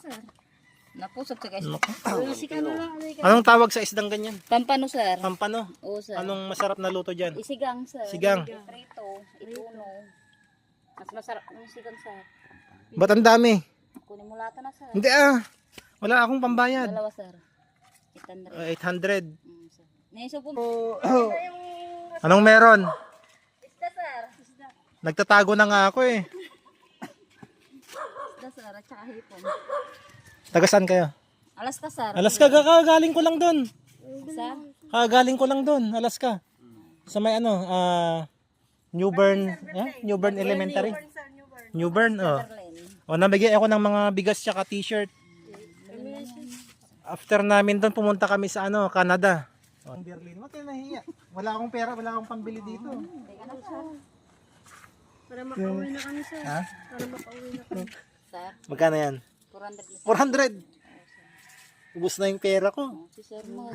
sir. Napusok sa guys. Sika na lang. Anong tawag sa isdang ganyan? Pampano sir. Pampano? Oo sir. Anong masarap na luto dyan? Isigang sir. Sigang. Prito. Ituno. Mas masarap yung sigang sir. Ba't ang dami? Kunin mo lahat na sir. Hindi ah. Wala akong pambayad. Dalawa sir. 800. Uh, 800. Mm, sir. Naiso po. Anong meron? Isda sir. Nagtatago na nga ako eh. Isda sir. At saka hipon. Tagasan kayo? Alaska sir. Alaska, kakagaling ko lang doon. Sir. Kakagaling ko lang doon, Alaska. Sa may ano, ah, Newbern, eh? Newbern Elementary. Newbern, oh. O, nabigay ako ng mga bigas tsaka t-shirt. After namin doon, pumunta kami sa ano, Canada. Oh. Berlin, wag kayo nahiya. Wala akong pera, wala akong pambili dito. Para makauwi na kami sir. Ha? Para makauwi na kami. Sir. Magkano yan? 400 na sir. 400! Ubus na yung pera ko. Oh, Si sir mo.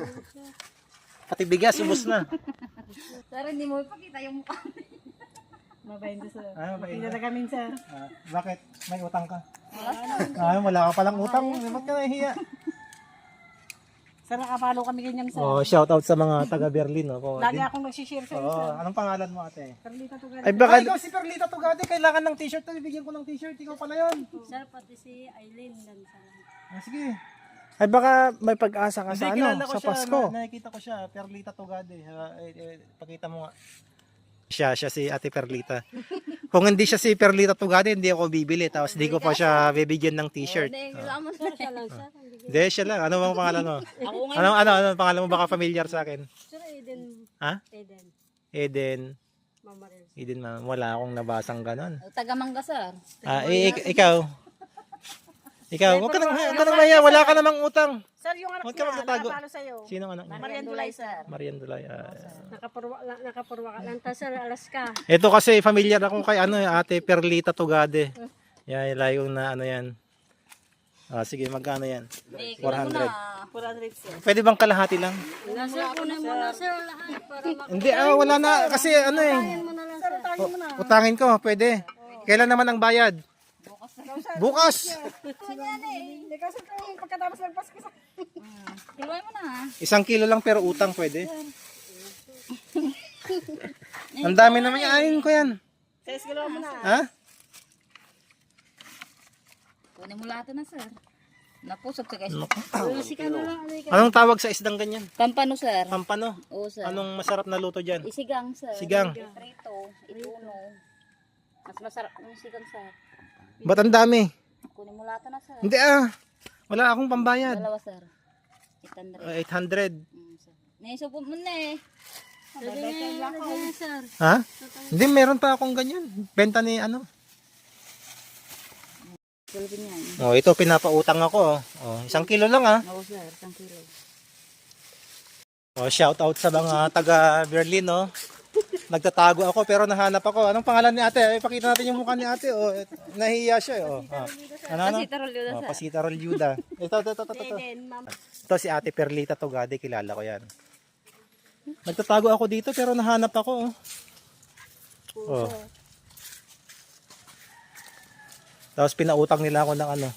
Pati bigas, ubus na. Sir, hindi mo ipakita yung mukha. Mabayin na sir. Ah, mabait Hindi na kami sir. Ah, bakit? May utang ka? Ah, wala ka palang utang. Ba't ka nahihiya? Sir, nakapalo kami ganyan sir. Oh, shout out sa mga taga Berlin, oh. Lagi din- akong nagsishare sir. Oh, anong pangalan mo, ate? Carlita to Ay, baka... ikaw si Perlita Tugade, kailangan ng t-shirt. Bibigyan ko ng t-shirt. Ikaw pala yun. Sir, pati si sa Ah, sige. Ay baka may pag-asa ka sa Hindi, ano, kilala ko sa siya. Pasko. Na, nakikita ko siya. Perlita Tugade. Ah, eh, eh, pakita mo nga. Siya, siya si Ate Perlita. Kung hindi siya si Perlita Tugade, hindi ako bibili. Tapos hindi ko pa siya bibigyan ng t-shirt. Hindi, kailangan mo sir. siya lang. Hindi, siya lang. Ano bang pangalan mo? Ako. Ano, ano, ano pangalan mo? Baka familiar sa akin. Sir, Eden. Ha? Eden. Eden. Mama. Eden, ma'am. Wala akong nabasang ganon. Tagamangga sir. Ah, eh, ik- ikaw. Ikaw, huwag ka nang, huwag ka nang maya, wala ka namang utang. Sir, yung anak Huwag ka niya, magtatago. nakapalo sa'yo. Sino anak mo? Marian Dulay sir. Marian Dulay. ah. Nakapurwa, la- nakapurwa ka lang ta sir, Alaska. ito kasi familiar ako kay ano, Ate Perlita Tugade. Yan, yung layong na ano yan. Ah, sige, magkano yan? Eh, kailangan mo 400. na. 400 sir. Pwede bang kalahati lang? Sir, kunin mo na sir lahat para mak- Hindi, ah, wala na. Kasi ano eh. mo na lang sir. Utangin mo na. Utangin ko, pwede. Kailan naman ang bayad? Bukas. Pagkatapos ng Pasko sa... Kiluan mo na. Isang kilo lang pero utang pwede. Ang dami naman yan. Ayun ko yan. 6 kilo mo na. Ha? Kunin mo lahat na sir. Napusok sa guys. Anong tawag sa isdang ganyan? Pampano sir. Pampano? Oo sir. Anong masarap na luto dyan? Isigang sir. Sigang. Prito. Ituno. Mas masarap yung sigang sir. Ba't ang dami? Kunin mo lahat na sir. Hindi ah. Wala akong pambayad. Dalawa sir. 800. Uh, 800. Mm, sir. Naiso po mo na eh. sir. Ha? Hindi, meron pa akong ganyan. Benta ni ano. Yan. Oh, ito pinapautang ako. oh. Oh, isang kilo lang ah. Oo sir. Isang kilo. Oh, shout out sa mga taga Berlin, no. Nagtatago ako pero nahanap ako. Anong pangalan ni Ate? Eh, pakita natin yung mukha ni Ate. Oh, et- nahihiya siya, eh, oh. Ah. Ano ano? Kasi tarol yun Oh. Pasita Roljuda. Ito, ito, ito, ito, ito. Ito si Ate Perlita Tugade, kilala ko 'yan. Nagtatago ako dito pero nahanap ako, oh. Oh. Tapos pinautang nila ako ng ano,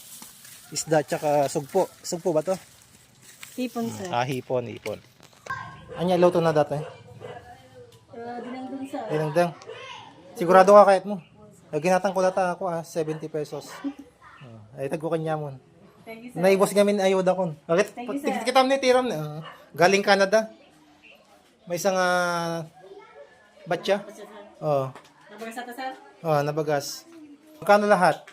isda tsaka sugpo. Sugpo ba to? Tipon sir. Ah, hipon, hipon. Anya, luto na dati. Dinengdeng. Sigurado ka kahit mo. Naginatang ko data ako ah, 70 pesos. Oh, ay tagko kanya mo. Thank you sir. Naibos gamin ayuda kon. Bakit? Kita mo ni tiram ni. ah, galing Canada. May isang uh, batya. Oh. Nabagas ata sir? Oh, nabagas. Magkano lahat?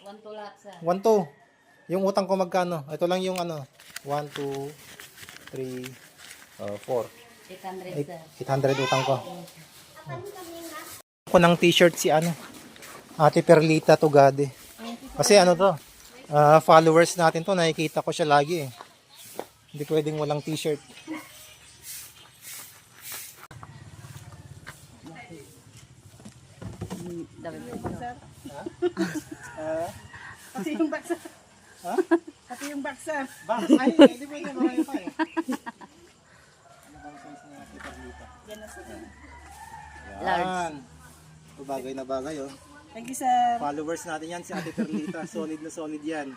One to lahat sir. 1 2. Yung utang ko magkano? Ito lang yung ano. 1 2 3 uh, 4. 800 sir. 800 utang ko. Ako ng t-shirt si ano. Ate Perlita Tugade. Kasi ano to? ah, followers natin to. Nakikita ko siya lagi eh. Hindi pwedeng walang t-shirt. Pati yung baksa. Ha? Pati yung baksa. Ba? Ay, hindi pwede marami pa eh. Ano bang size ni Ate Perlita? Large. Ito bagay na bagay oh. Thank you sir. Followers natin yan si Ate Perlita. Solid na solid yan.